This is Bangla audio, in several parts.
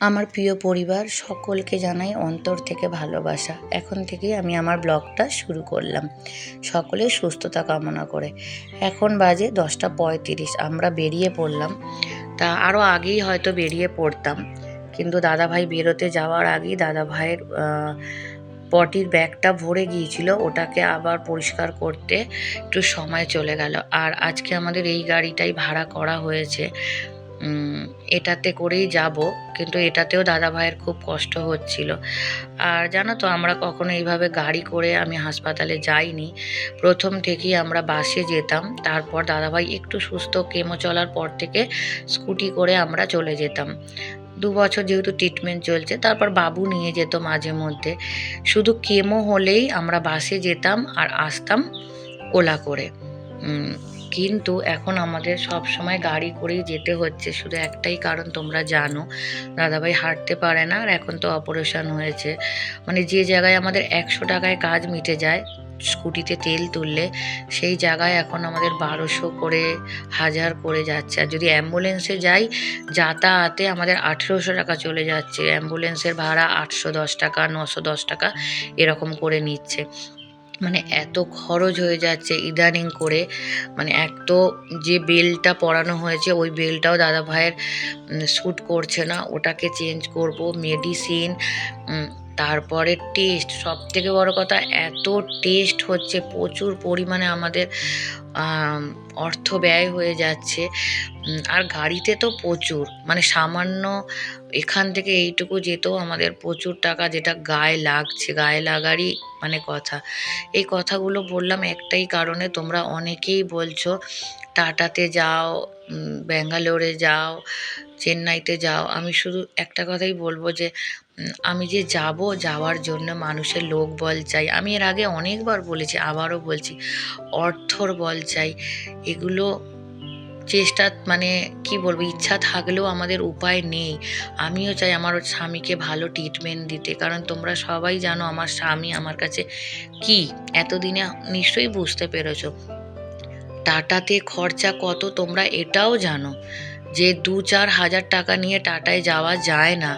আমার প্রিয় পরিবার সকলকে জানাই অন্তর থেকে ভালোবাসা। এখন থেকেই আমি আমার ব্লগটা শুরু করলাম। সকলের সুস্থতা কামনা করে। এখন বাজে দশটা পঁয়ত্রিশ, আমরা বেরিয়ে পড়লাম। তা আরও আগেই হয়তো বেরিয়ে পড়তাম। কিন্তু দাদাভাই বেরোতে যাওয়ার আগেই দাদাভাইয়ের পটির ব্যাগটা ভরে গিয়েছিল। ওটাকে আবার পরিষ্কার করতে একটু সময় চলে গেল। আর আজকে আমাদের এই গাড়িটাই ভাড়া করা হয়েছে। এটাতে করেই যাব, কিন্তু এটাতেও দাদা ভাইয়ের খুব কষ্ট হচ্ছিল। আর জানো তো, আমরা কখনো এইভাবে গাড়ি করে আমি হাসপাতালে যাইনি। প্রথম থেকেই আমরা বাসে যেতাম, তারপর দাদাভাই একটু সুস্থ কেমো চলার পর থেকে স্কুটি করে আমরা চলে যেতাম। দু বছর যেহেতু ট্রিটমেন্ট চলছে, তারপর বাবু নিয়ে যেত মাঝে মধ্যে। শুধু কেমো হলেই আমরা বাসে যেতাম আর আসতাম ওলা করে। কিন্তু এখন আমাদের সব সময় গাড়ি করেই যেতে হচ্ছে। শুধু একটাই কারণ তোমরা জানো, দাদাভাই হাঁটতে পারে না আর এখন তো অপারেশন হয়েছে। মানে যে জায়গায় আমাদের একশো টাকায় কাজ মিটে যায়, স্কুটিতে তেল তুললে সেই জায়গায় এখন আমাদের বারোশো করে, হাজার করে যাচ্ছে। আর যদি অ্যাম্বুলেন্সে যাই, যাতায়াতে আমাদের আঠেরোশো টাকা চলে যাচ্ছে। অ্যাম্বুলেন্সের ভাড়া আটশো দশ টাকা, নশো দশ টাকা এরকম করে নিচ্ছে। মানে এত খরচ হয়ে যাচ্ছে ইদানিং করে। মানে এক তো যে বেলটা পরানো হয়েছে, ওই বেলটাও দাদা ভাইয়ের শ্যুট করছে না। ওটাকে চেঞ্জ করব মেডিসিন তারপরে টেস্ট সব থেকে বড় কথা, এত টেস্ট হচ্ছে, প্রচুর পরিমাণে আমাদের অর্থ ব্যয় হয়ে যাচ্ছে। আর গাড়িতে তো প্রচুর মানে সামান্য এখান থেকে এইটুকু যেতেও আমাদের প্রচুর টাকা যেটা গায়ে লাগছে, গায়ে লাগারই মানে কথা। এই কথাগুলো বললাম একটাই কারণে, তোমরা অনেকেই বলছো, টাটাতে যাও ব্যাঙ্গালোরে যাও, চেন্নাইতে যাও। আমি শুধু একটা কথাই বলব যে আমি যে যাব যাওয়ার জন্য মানুষের লোক বল চাই, আমি এর আগে অনেকবার বলেছি, আবারও বলছি, অর্থর বল চাই, এগুলো চেষ্টা মানে কি বলব, ইচ্ছা থাকলেও আমাদের উপায় নেই। আমিও চাই আমার স্বামীকে ভালো ট্রিটমেন্ট দিতে, কারণ তোমরা সবাই জানো আমার স্বামী আমার কাছে কি, এতদিনে নিশ্চয়ই বুঝতে পেরেছ। টাটাতে খরচা কত, তোমরা এটাও জানো। যে দু চার হাজার টাকা নিয়ে টাটায় যাওয়া যায় না।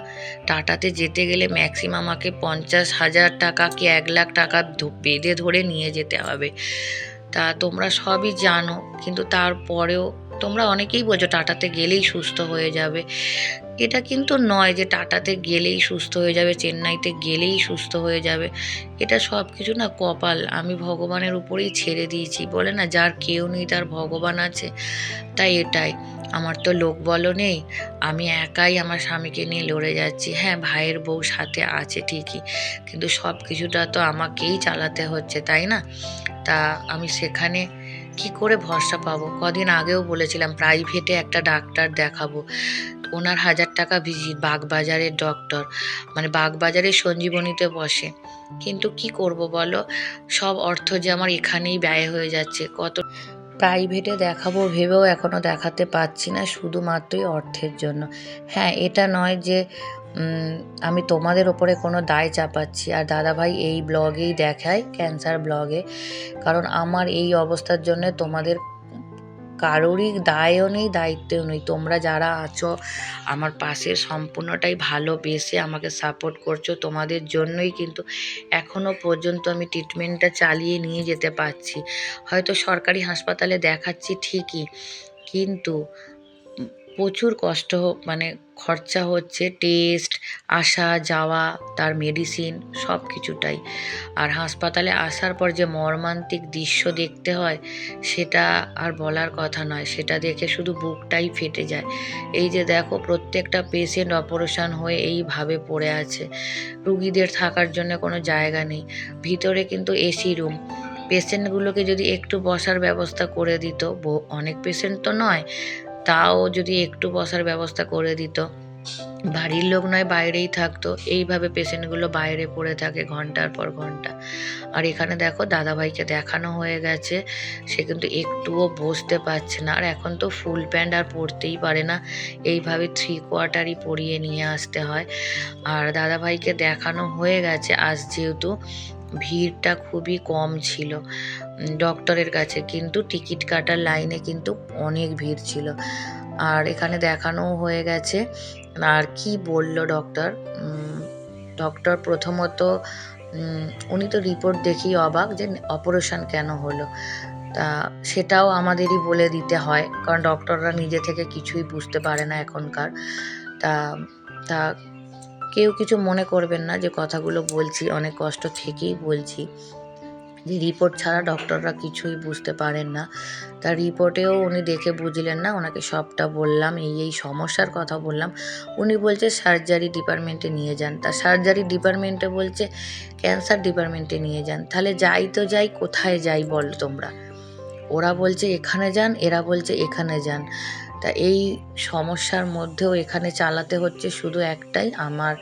টাটাতে যেতে গেলে ম্যাক্সিমাম আমাকে পঞ্চাশ হাজার টাকা কি এক লাখ টাকা বেঁধে ধরে নিয়ে যেতে হবে। তা তোমরা সবই জানো, কিন্তু তারপরেও তোমরা অনেকেই বলছো টাটাতে গেলেই সুস্থ হয়ে যাবে। এটা কিন্তু নয় যে টাটাতে গেলেই সুস্থ হয়ে যাবে, চেন্নাইতে গেলেই সুস্থ হয়ে যাবে। এটা সব কিছু না কপাল। আমি ভগবানের উপরেই ছেড়ে দিয়েছি। বলে না, যার কেউ নেই তার ভগবান আছে। তাই এটাই। আমার তো লোক বলো নেই। আমি একাই আমার স্বামীকে নিয়ে লড়ে যাচ্ছি। হ্যাঁ ভাইয়ের বউ সাথে আছে ঠিকই। কিন্তু সব কিছুটা তো আমাকেই চালাতে হচ্ছে, তাই না? তা আমি সেখানে কি করে ভরসা পাবো? কদিন আগেও বলেছিলাম প্রাইভেটে একটা ডাক্তার দেখাবো। ওনার হাজার টাকা ভিজিট বাগবাজারের ডক্টর মানে বাগবাজারের সঞ্জীবনীতে বসে। কিন্তু কি করব বলো? সব অর্থ যে আমার এখানেই ব্যয় হয়ে যাচ্ছে। কত প্রাইভেটে দেখাবো ভেবেও এখনও দেখাতে পাচ্ছি না, শুধুমাত্রই অর্থের জন্য। হ্যাঁ এটা নয় যে আমি তোমাদের ওপরে কোনো দায় চাপাচ্ছি। আর দাদাভাই এই ব্লগেই দেখায়, ক্যান্সার ব্লগে। কারণ আমার এই অবস্থার জন্য তোমাদের কারোরই দায়ও নেই, দায়িত্বও নেই। তোমরা যারা আছো, আমার পাশে সম্পূর্ণটাই ভালোবেসে আমাকে সাপোর্ট করছ। তোমাদের জন্যই কিন্তু এখনও পর্যন্ত আমি ট্রিটমেন্টটা চালিয়ে নিয়ে যেতে পারছি। হয়তো সরকারি হাসপাতালে দেখাচ্ছি ঠিকই, কিন্তু প্রচুর কষ্ট মানে খরচা হচ্ছে টেস্ট আসা, যাওয়া, তার মেডিসিন সব কিছুটাই আর হাসপাতালে আসার পর যে মর্মান্তিক দৃশ্য দেখতে হয়, সেটা আর বলার কথা নয়। সেটা দেখে শুধু বুকটাই ফেটে যায়। এই যে দেখো, প্রত্যেকটা পেশেন্ট অপারেশন হয়ে এইভাবে পড়ে আছে। রুগীদের থাকার জন্য কোনো জায়গা নেই। ভিতরে কিন্তু এসি রুম পেশেন্টগুলোকে যদি একটু বসার ব্যবস্থা করে দিত অনেক পেশেন্ট তো নয় তাও যদি একটু বসার ব্যবস্থা করে দিত। বাড়ির লোক নয়, বাইরেই থাকতো। এইভাবে পেশেন্টগুলো বাইরে পড়ে থাকে ঘণ্টার পর ঘণ্টা। আর এখানে দেখো দাদাভাইকে দেখানো হয়ে গেছে। সে কিন্তু একটুও বসতে পারছে না। আর এখন তো ফুল প্যান্ট আর পরতেই পারে না। এইভাবে থ্রি কোয়ার্টারই পরিয়ে নিয়ে আসতে হয়। আর দাদাভাইকে দেখানো হয়ে গেছে। আজ যেহেতু ভিড়টা খুবই কম ছিল ডক্টরের কাছে। কিন্তু টিকিট কাটার লাইনে কিন্তু অনেক ভিড় ছিল। আর এখানে দেখানোও হয়ে গেছে। আর কি বলল ডক্টর ডক্টর প্রথমত উনি তো রিপোর্ট দেখেই অবাক যে অপারেশন কেন হলো। তা সেটাও আমাদেরই বলে দিতে হয়, কারণ ডক্টররা নিজে থেকে কিছুই বুঝতে পারে না এখনকার। তা তা কেউ কিছু মনে করবেন না যে কথাগুলো বলছি, অনেক কষ্ট থেকেই বলছি। যে রিপোর্ট ছাড়া ডক্টররা কিছুই বুঝতে পারেন না। তার রিপোর্টেও উনি দেখে বুঝলেন না, ওনাকে সবটা বললাম, এই এই সমস্যার কথা বললাম। উনি বলছে সার্জারি ডিপার্টমেন্টে নিয়ে যান। তা সার্জারি ডিপার্টমেন্টে বলছে ক্যান্সার ডিপার্টমেন্টে নিয়ে যান। তাহলে যাই তো যাই, কোথায় যাই বল তোমরা? ওরা বলছে এখানে যান, এরা বলছে এখানে যান। তা এই সমস্যার মধ্যেও এখানে চালাতে হচ্ছে শুধু একটাই, আমার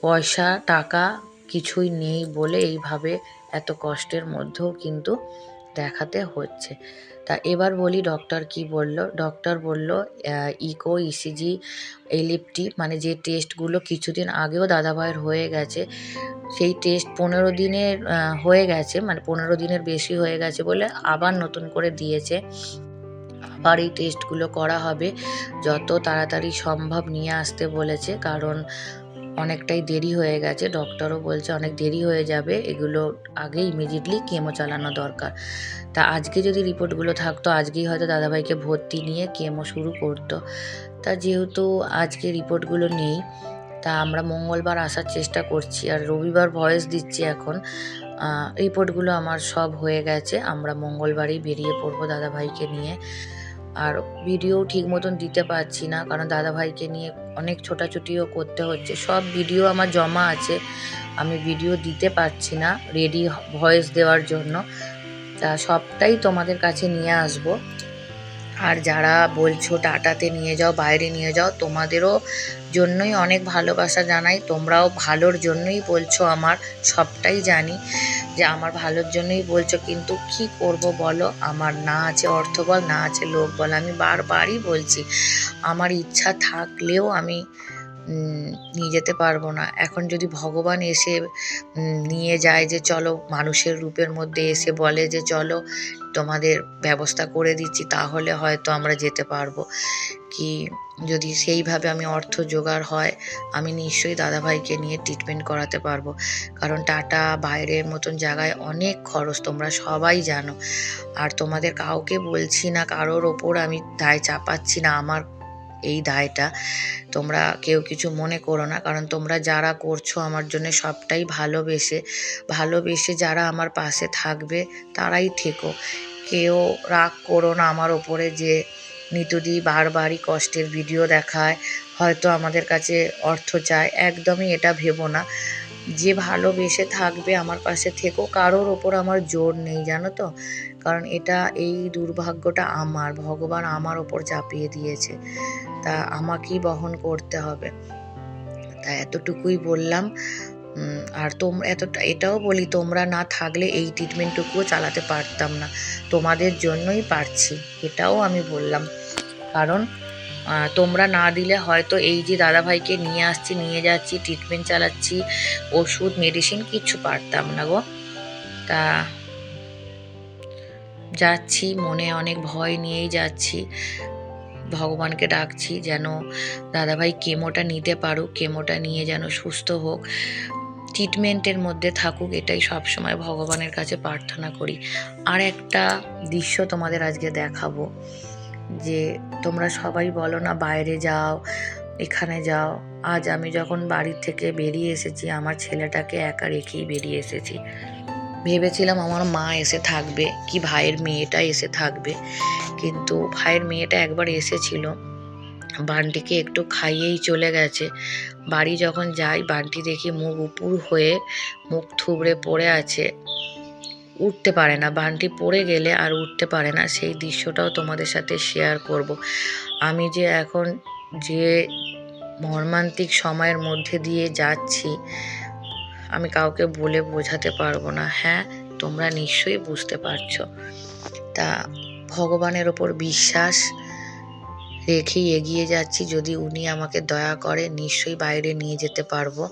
পয়সা, টাকা কিছুই নেই বলে এইভাবে এত কষ্টের মধ্যেও কিন্তু দেখাতে হচ্ছে। তা এবার বলি ডক্টর কি বলল? ডক্টর বলল ইকো ইসিজি এলিপটি মানে যে টেস্টগুলো কিছুদিন আগেও দাদাভাইয়ের হয়ে গেছে, সেই টেস্ট পনেরো দিনের হয়ে গেছে মানে পনেরো দিনের বেশি হয়ে গেছে বলে আবার নতুন করে দিয়েছে। আবার এই টেস্টগুলো করা হবে, যত তাড়াতাড়ি সম্ভব নিয়ে আসতে বলেছে, কারণ অনেকটাই দেরি হয়ে গেছে। ডক্টরও বলছে অনেক দেরি হয়ে যাবে। এগুলো আগে ইমিডিয়েটলি কেমো চালানো দরকার। তা আজকে যদি রিপোর্টগুলো থাকতো, আজকেই হয়তো দাদাভাইকে ভর্তি নিয়ে কেমো শুরু করতো। তা যেহেতু আজকে রিপোর্টগুলো নেই, তা আমরা মঙ্গলবার আসার চেষ্টা করছি। আর রবিবার ভয়েস দিচ্ছি এখন। রিপোর্টগুলো আমার সব হয়ে গেছে। আমরা মঙ্গলবারই বেরিয়ে পড়ব দাদাভাইকে নিয়ে। আর ভিডিও ঠিক মতন দিতে পারছি না, কারণ দাদাভাইকে নিয়ে অনেক ছোটাছুটিও করতে হচ্ছে। সব ভিডিও আমার জমা আছে। আমি ভিডিও দিতে পারছি না রেডি ভয়েস দেওয়ার জন্য। তা সবটাই তোমাদের কাছে নিয়ে আসব। আর যারা বলছো টাটাতে নিয়ে যাও, বাইরে নিয়ে যাও, তোমাদেরও জন্যই অনেক ভালোবাসা জানাই। তোমরাও ভালোর জন্যই বলছো আমার, সবটাই জানি। যে আমার ভালোর জন্যই বলছো, কিন্তু কি করব বলো? আমার না আছে অর্থ বল, না আছে লোক বল, আমি বারবারই বলছি, আমার ইচ্ছা থাকলেও আমি নিয়ে যেতে পারব না। এখন যদি ভগবান এসে নিয়ে যায় যে চলো, মানুষের রূপের মধ্যে এসে বলে যে চলো, তোমাদের ব্যবস্থা করে দিচ্ছি, তাহলে হয়তো আমরা যেতে পারব। কি যদি সেইভাবে আমি অর্থ জোগাড় হয়, আমি নিশ্চয়ই দাদাভাইকে নিয়ে ট্রিটমেন্ট করাতে পারব। কারণ টাটা বাইরের মতন জায়গায় অনেক খরচ, তোমরা সবাই জানো। আর তোমাদের কাউকে বলছি না, কারোর ওপর আমি দায় চাপাচ্ছি না, আমার এই দায়টা। তোমরা কেউ কিছু মনে করো না, কারণ তোমরা যারা করছ আমার জন্য সবটাই ভালোবেসে ভালোবেসে যারা আমার পাশে থাকবে, তারাই থেকো। কেউ রাগ করো না আমার ওপরে যে নিতুদি বারবারই কষ্টের ভিডিও দেখায়, হয়তো আমাদের কাছে অর্থ চায়, একদমই এটা ভেবো না। যে ভালোবেসে থাকবে আমার পাশে থেকো, কারোর ওপর আমার জোর নেই, জানো তো? কারণ এটা, এই দুর্ভাগ্যটা আমার, ভগবান আমার ওপর চাপিয়ে দিয়েছে। তা আমাকেই বহন করতে হবে। তা এতটুকুই বললাম। আর তোমরা এতটা, এটাও বলি, তোমরা না থাকলে এই ট্রিটমেন্টটুকুও চালাতে পারতাম না। তোমাদের জন্যই পারছি, এটাও আমি বললাম। কারণ তোমরা না দিলে হয়তো এই যে দাদাভাইকে নিয়ে আসছি, নিয়ে যাচ্ছি ট্রিটমেন্ট চালাচ্ছি, ওষুধ মেডিসিন কিচ্ছু পারতাম না গো। তা যাচ্ছি, মনে অনেক ভয় নিয়েই যাচ্ছি। ভগবানকে ডাকছি যেন দাদাভাই কেমোটা নিতে পারুক, কেমোটা নিয়ে যেন সুস্থ হোক। ট্রিটমেন্টের মধ্যে থাকুক, এটাই সবসময় ভগবানের কাছে প্রার্থনা করি। আর একটা দৃশ্য তোমাদের আজকে দেখাবো। যে তোমরা সবাই বলো না, বাইরে যাও, এখানে যাও। আজ আমি যখন বাড়ির থেকে বেরিয়ে এসেছি, আমার ছেলেটাকে একা রেখেই বেরিয়ে এসেছি। ভেবেছিলাম আমার মা এসে থাকবে, কি ভাইয়ের মেয়েটা এসে থাকবে। কিন্তু ভাইয়ের মেয়েটা একবার এসেছিল, বান্টিকে একটু খাইয়েই চলে গেছে। বাড়ি যখন যাই, বান্টি দেখি মুখ উপুর হয়ে মুখ থুবড়ে পড়ে আছে। উঠতে পারে না, বান্টি পড়ে গেলে আর উঠতে পারে না। সেই দৃশ্যটাও তোমাদের সাথে শেয়ার করব। আমি যে এখন যে মর্মান্তিক সময়ের মধ্যে দিয়ে যাচ্ছি, আমি কাউকে বলে বোঝাতে পারব না। হ্যাঁ তোমরা নিশ্চয়ই বুঝতে পারছ। তা ভগবানের ওপর বিশ্বাস রেখেই এগিয়ে যাচ্ছি। যদি উনি আমাকে দয়া করে, নিশ্চয়ই বাইরে নিয়ে যেতে পারব।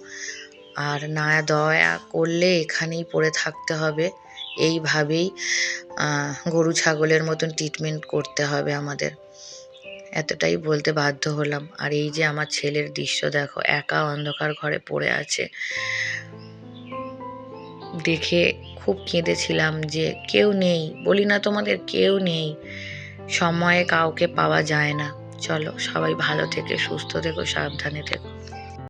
আর না দয়া করলে এখানেই পড়ে থাকতে হবে। এইভাবেই গরু ছাগলের মতন ট্রিটমেন্ট করতে হবে আমাদের। এতটাই বলতে বাধ্য হলাম। আর এই যে আমার ছেলের দৃশ্য দেখো, একা অন্ধকার ঘরে পড়ে আছে। দেখে খুব কেঁদেছিলাম যে, কেউ নেই, বলি না তোমাদের কেউ নেই। সময়ে কাউকে পাওয়া যায় না। চলো, সবাই ভালো থেকে, সুস্থ থেকো, সাবধানে থেকো।